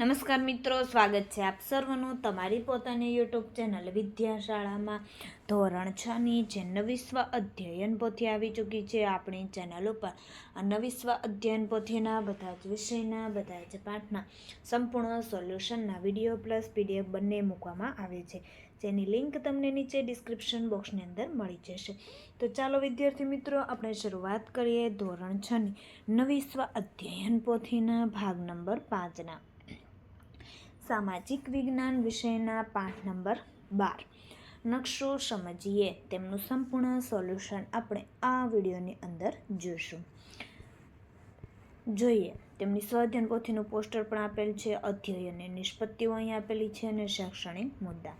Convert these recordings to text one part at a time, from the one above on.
નમસ્કાર મિત્રો, સ્વાગત છે આપ સર્વનું તમારી પોતાની યુટ્યુબ ચેનલ વિદ્યાશાળામાં. ધોરણ છની જે નવી સ્વ અધ્યયન પોથી આવી ચૂકી છે, આપણી ચેનલ ઉપર. નવી સ્વ અધ્યયન પોથીના બધા જ વિષયના, બધા જ પાઠના સંપૂર્ણ સોલ્યુશનના વીડિયો પ્લસ પીડીએફ બંને મૂકવામાં આવે છે. જેની લિંક તમને નીચે ડિસ્ક્રિપ્શન બોક્સની અંદર મળી જશે. તો ચાલો વિદ્યાર્થી મિત્રો, આપણે શરૂઆત કરીએ ધોરણ છની નવી સ્વ અધ્યયન પોથીના ભાગ નંબર પાંચના. સામાજિક વિજ્ઞાન વિષયના પાઠ નંબર બાર. નકશો સમજીએ. તેમનું સંપૂર્ણ સોલ્યુશન આપણે આ વિડીયોની અંદર જોઈશું. જોઈએ. તેમની સ્વાધ્યાયન પોથીનું પોસ્ટર પણ આપેલ છે. અધ્યયનની નિષ્પત્તિઓ અહીં આપેલી છે અને શૈક્ષણિક મુદ્દા.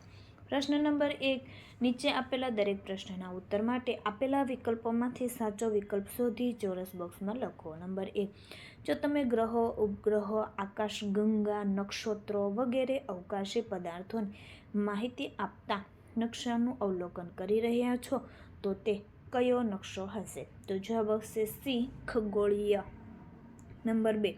પ્રશ્ન નંબર એક, નીચે આપેલા દરેક પ્રશ્નના ઉત્તર માટે આપેલા વિકલ્પોમાંથી સાચો વિકલ્પ શોધી ચોરસ બોક્સમાં લખો. નંબર એક, જો તમે ગ્રહો, ઉપગ્રહો આકાશગંગા નક્ષત્રો વગેરે અવકાશી પદાર્થોની માહિતી આપતા નકશાનું અવલોકન કરી રહ્યા છો, તો તે કયો નકશો હશે? તો જવાબ આવશે સી, ખગોળીય. નંબર બે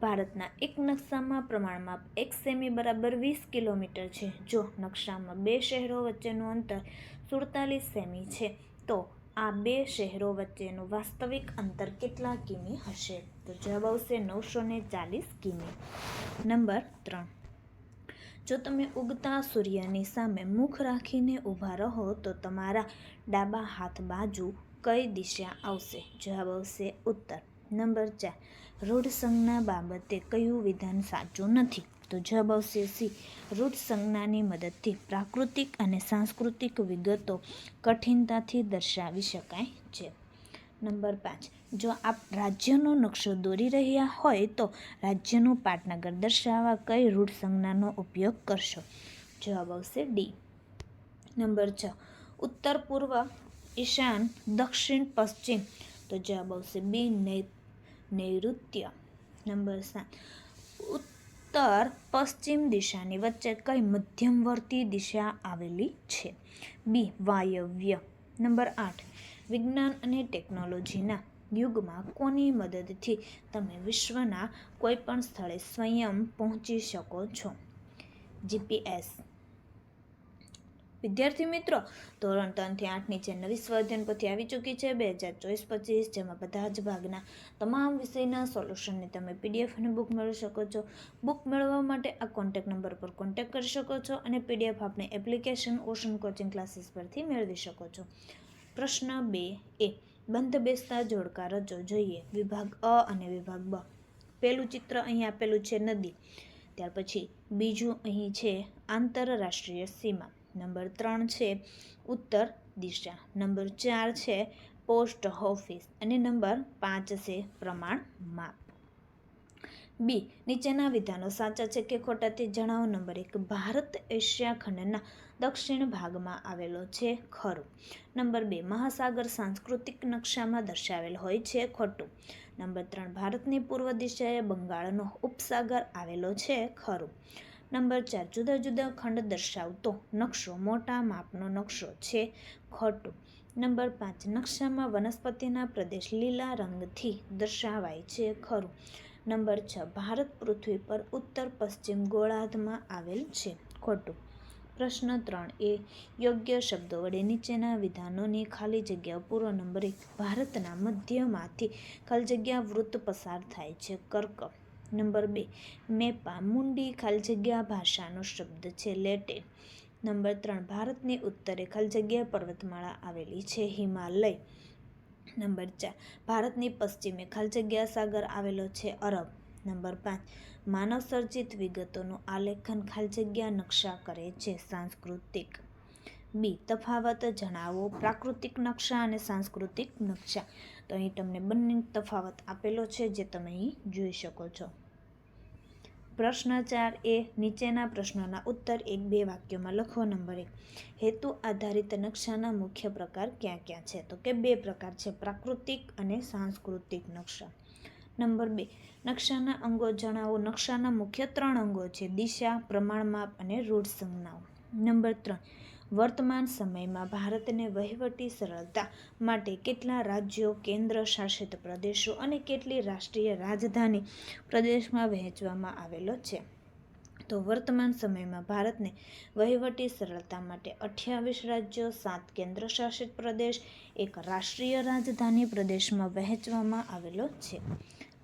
ભારતના એક નકશામાં પ્રમાણમાં એક સેમી બરાબર વીસ કિલોમીટર છે. જો નકશામાં બે શહેરો વચ્ચેનું અંતર સુડતાલીસ સેમી છે, તો આ બે શહેરો વચ્ચેનું વાસ્તવિક અંતર કેટલા કિમી હશે? તો જવાબ આવશે નવસો ને ચાલીસ કિમી. નંબર ત્રણ. જો તમે ઉગતા સૂર્યની સામે મુખ રાખીને ઊભા રહો, તો તમારા ડાબા હાથ બાજુ કઈ દિશા આવશે? જવાબ આવશે ઉત્તર. નંબર ચાર. રૂઢ સંજ્ઞા બાબતે કયું વિધાન સાચું નથી? તો જવાબ આવશે સી રૂઢ સંજ્ઞાની મદદથી પ્રાકૃતિક અને સાંસ્કૃતિક વિગતો કઠિનતાથી દર્શાવી શકાય છે. નંબર પાંચ, જો આપ રાજ્યનો નકશો દોરી રહ્યા હોય તો રાજ્યનું પાટનગર દર્શાવવા કઈ રૂઢ સંજ્ઞાનો ઉપયોગ કરશો? જવાબ આવશે ડી. નંબર છ, ઉત્તર પૂર્વ, ઈશાન, દક્ષિણ, પશ્ચિમ. તો જવાબ આવશે બી નૈઋત્ય. નંબર સાત ઉત્તર પશ્ચિમ દિશાની વચ્ચે કઈ મધ્યમવર્તી દિશા આવેલી છે? બી વાયવ્ય. નંબર આઠ. વિજ્ઞાન અને ટેકનોલોજીના યુગમાં કોની મદદથી તમે વિશ્વના કોઈપણ સ્થળે સ્વયં પહોંચી શકો છો? જીપીએસ વિદ્યાર્થી મિત્રો, ધોરણ ત્રણથી આઠની જે નવી સ્વાધ્યાયન પછી આવી ચૂકી છે બે હજાર ચોવીસ પચીસ, જેમાં બધા જ ભાગના તમામ વિષયના સોલ્યુશનની તમે પીડીએફ અને બુક મેળવી શકો છો. બુક મેળવવા માટે આ કોન્ટેક્ટ નંબર પર કોન્ટેક્ટ કરી શકો છો અને પીડીએફ આપણે એપ્લિકેશન ઓશન કોચિંગ ક્લાસીસ પરથી મેળવી શકો છો. પ્રશ્ન બે એ, બંધ બેસતા જોડકા રચો. જોઈએ, વિભાગ અ અને વિભાગ બ. પહેલું ચિત્ર અહીં આપેલું છે નદી. ત્યાર પછી બીજું અહીં છે આંતરરાષ્ટ્રીય સીમા. નંબર ત્રણ છે ઉત્તર દિશા. નંબર ચાર છે પોસ્ટ ઓફિસ અને નંબર પાંચ છે પ્રમાણ માપ. બી, નીચેના વિધાનો સાચા છે કે ખોટા તે જણાવો. નંબર એક, ભારત એશિયા ખંડના દક્ષિણ ભાગમાં આવેલો છે ખરું. નંબર બે, મહાસાગર સાંસ્કૃતિક નકશામાં દર્શાવેલ હોય છે ખોટું. નંબર ત્રણ, ભારતની પૂર્વ દિશાએ બંગાળનો ઉપસાગર આવેલો છે ખરું. નંબર ચાર, જુદા જુદા ખંડ દર્શાવતો નકશો, મોટા માપનો નકશો છે ખોટું. નંબર પાંચ, નકશામાં વનસ્પતિના પ્રદેશ લીલા રંગથી દર્શાવાય છે ખરું. નંબર છ, ભારત પૃથ્વી પર ઉત્તર પશ્ચિમ ગોળાર્ધમાં આવેલ છે ખોટું. પ્રશ્ન ત્રણ, એ યોગ્ય શબ્દો વડે નીચેના વિધાનોની ખાલી જગ્યા પૂરો નંબર એક, ભારતના મધ્યમાંથી ખાલી જગ્યા વૃત્ત પસાર થાય છે કર્ક નંબર બે, મેપા મુંડી ખાલી જગ્યા ભાષાનો શબ્દ છે લેટેન. નંબર ત્રણ, ભારતની ઉત્તરે ખાલી જગ્યા પર્વતમાળા આવેલી છે હિમાલય. નંબર ચાર, ભારતની પશ્ચિમે ખાલી જગ્યા સાગર આવેલો છે અરબ. નંબર પાંચ માનવ સર્જિત વિગતોનું આલેખન ખાલી જગ્યા નકશા કરે છે સાંસ્કૃતિક. બી, તફાવત જણાવો, પ્રાકૃતિક નકશા અને સાંસ્કૃતિક નકશા. તો અહીં તમને બંને તફાવત આપેલો છે જે તમે અહીં જોઈ શકો છો. પ્રશ્ન ચાર એ નીચેના પ્રશ્નોના ઉત્તર એક બે વાક્યોમાં લખો. નંબર એક, હેતુ આધારિત નકશાના મુખ્ય પ્રકાર ક્યાં ક્યાં છે? તો કે બે પ્રકાર છે, પ્રાકૃતિક અને સાંસ્કૃતિક નકશા. નંબર બે, નકશાના અંગો જણાવો. નકશાના મુખ્ય ત્રણ અંગો છે, દિશા, પ્રમાણમાપ અને રૂઢ સંજ્ઞાઓ. નંબર ત્રણ વર્તમાન સમયમાં ભારતને વહીવટી સરળતા માટે કેટલા રાજ્યો, કેન્દ્ર શાસિત પ્રદેશો અને કેટલી રાષ્ટ્રીય રાજધાની પ્રદેશમાં વહેંચવામાં આવેલો છે? તો વર્તમાન સમયમાં ભારતને વહીવટી સરળતા માટે અઠ્યાવીસ રાજ્યો, સાત કેન્દ્રશાસિત પ્રદેશ, એક રાષ્ટ્રીય રાજધાની પ્રદેશમાં વહેંચવામાં આવેલો છે.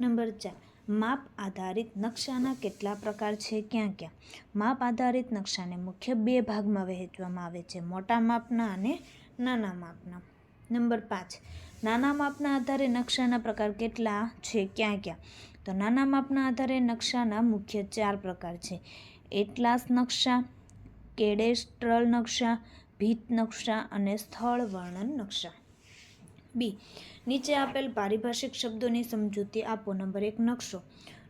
નંબર ચાર માપ આધારિત નકશાના કેટલા પ્રકાર છે, ક્યાં ક્યાં? માપ આધારિત નકશાને મુખ્ય બે ભાગમાં વહેંચવામાં આવે છે, મોટા માપના અને નાના માપના. નંબર પાંચ. નાના માપના આધારે નકશાના પ્રકાર કેટલા છે, ક્યાં ક્યાં? તો નાના માપના આધારે નકશાના મુખ્ય ચાર પ્રકાર છે. એટલાસ નકશા, કેડેસ્ટ્રલ નકશા, ભીત નકશા અને સ્થળ વર્ણન નકશા. બી. નીચે આપેલ પારિભાષિક શબ્દોની સમજૂતી આપો. નંબર એક, નકશો.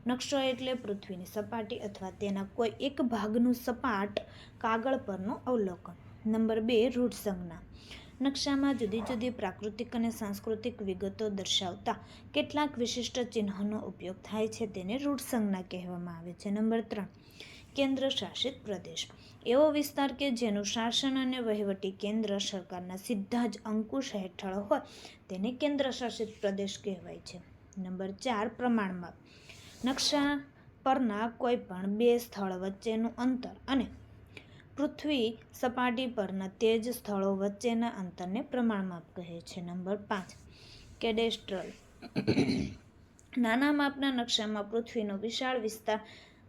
નકશો એટલે પૃથ્વીની સપાટી અથવા તેના કોઈ એક ભાગનું સપાટ કાગળ પરનું અવલોકન. નંબર બે, રૂઢ સંજ્ઞા. નકશામાં જુદી જુદી પ્રાકૃતિક અને સાંસ્કૃતિક વિગતો દર્શાવતા કેટલાક વિશિષ્ટ ચિહ્નોનો ઉપયોગ થાય છે તેને રૂઢ સંજ્ઞા કહેવામાં આવે છે. નંબર ત્રણ કેન્દ્ર શાસિત પ્રદેશ. એવો વિસ્તાર કે જેનું શાસન અને વહીવટી કેન્દ્ર સરકારના સીધા જ અંકુશ હેઠળ હોય તેને કેન્દ્ર શાસિત પ્રદેશ કહેવાય છે. નંબર ચાર પ્રમાણમાં નકશા પરના કોઈ પણ બે સ્થળ વચ્ચેનું અંતર અને પૃથ્વી સપાટી પરના તે જ સ્થળો વચ્ચેના અંતરને પ્રમાણમાપ કહે છે. નંબર પાંચ કેડેસ્ટ્રલ. નાના માપના નકશામાં પૃથ્વીનો વિશાળ વિસ્તાર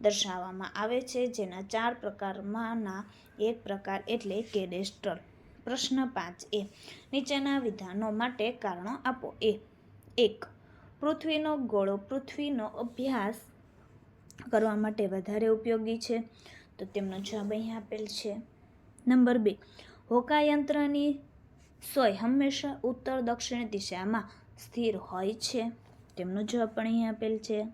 દર્શાવવામાં આવે છે, જેના ચાર પ્રકારમાંના એક પ્રકાર એટલે કેડેસ્ટ્રલ પ્રશ્ન પાંચ એ, નીચેના વિધાનો માટે કારણો આપો. એ, એક, પૃથ્વીનો ગોળો પૃથ્વીનો અભ્યાસ કરવા માટે વધારે ઉપયોગી છે. તો તેમનો જવાબ અહીં આપેલ છે. નંબર બે, હોકાયંત્રની સોય હંમેશા ઉત્તર દક્ષિણ દિશામાં સ્થિર હોય છે. તેમનો જવાબ પણ અહીં આપેલ છે.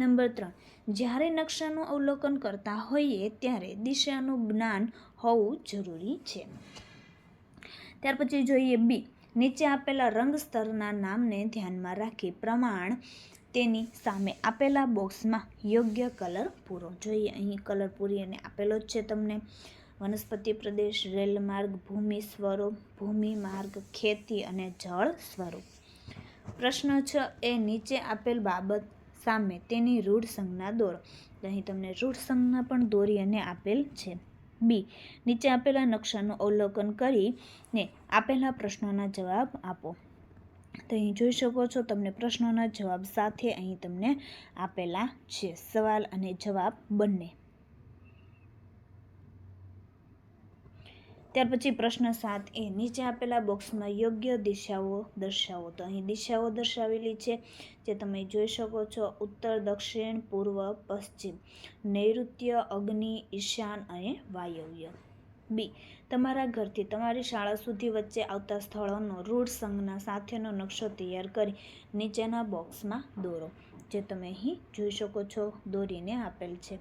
નંબર ત્રણ. જ્યારે નકશાનું અવલોકન કરતા હોઈએ ત્યારે દિશાનું જ્ઞાન હોવું જરૂરી છે. ત્યાર પછી જોઈએ બી. નીચે આપેલા રંગ સ્તરના નામને ધ્યાનમાં રાખી પ્રમાણ તેની સામે આપેલા બોક્સમાં યોગ્ય કલર પૂરો. જોઈએ, અહીં કલર પૂરી અને આપેલો જ છે તમને. વનસ્પતિ પ્રદેશ રેલ માર્ગ ભૂમિ સ્વરૂપ, ભૂમિ માર્ગ, ખેતી અને જળ સ્વરૂપ. પ્રશ્ન છ એ નીચે આપેલ બાબત સામે તેની રૂઢ સંજ્ઞા દોરો. અહીં તમને રૂઢ સંજ્ઞા પણ દોરી અને આપેલ છે. બી. નીચે આપેલા નકશાનું અવલોકન કરીને આપેલા પ્રશ્નોના જવાબ આપો. તો અહીં જોઈ શકો છો, તમને પ્રશ્નોના જવાબ સાથે અહીં તમને આપેલા છે. સવાલ અને જવાબ બંને. ત્યાર પછી પ્રશ્ન સાત એ, નીચે આપેલા બોક્સમાં યોગ્ય દિશાઓ દર્શાવો. તો અહીં દિશાઓ દર્શાવેલી છે, જે તમે જોઈ શકો છો. ઉત્તર, દક્ષિણ, પૂર્વ, પશ્ચિમ. નૈઋત્ય, અગ્નિ, ઈશાન અને વાયવ્ય. બી, તમારા ઘરથી તમારી શાળા સુધી વચ્ચે આવતા સ્થળોનો રૂઢ સંજ્ઞા સાથેનો નકશો તૈયાર કરી નીચેના બોક્સમાં દોરો, જે તમે અહીં જોઈ શકો છો, દોરીને આપેલ છે.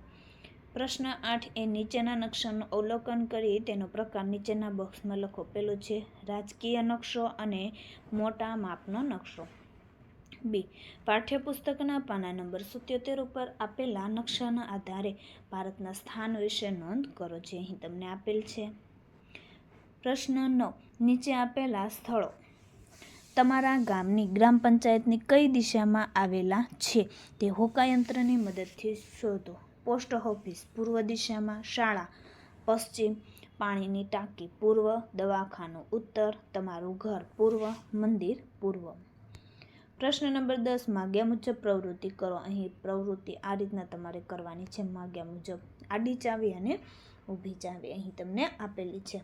પ્રશ્ન આઠ એ નીચેના નકશાનું અવલોકન કરી તેનો પ્રકાર નીચેના બોક્સમાં લખો. પેલો છે, રાજકીય નકશો અને મોટા માપનો નકશો. બી, પાઠ્યપુસ્તકના પાના નંબર સિત્યોતેર ઉપર આપેલા નકશાના આધારે ભારતના સ્થાન વિશે નોંધ કરો. જે અહીં તમને આપેલ છે. પ્રશ્ન નવ, નીચે આપેલા સ્થળો. તમારા ગામની ગ્રામ પંચાયતની કઈ દિશામાં આવેલા છે? તે હોકાયંત્રની મદદથી શોધો. પોસ્ટ ઓફિસ, પૂર્વ દિશામાં શાળા, પશ્ચિમ પાણીની ટાંકી, પૂર્વ દવાખાનું, ઉત્તર તમારું ઘર, પૂર્વ મંદિર, પૂર્વ. પ્રશ્ન નંબર દસ, માગ્યા મુજબ પ્રવૃત્તિ કરો. અહીં પ્રવૃત્તિ આ રીતના તમારે કરવાની છે. માગ્યા મુજબ આડી ચાવી અને ઊભી ચાવી અહીં તમને આપેલી છે.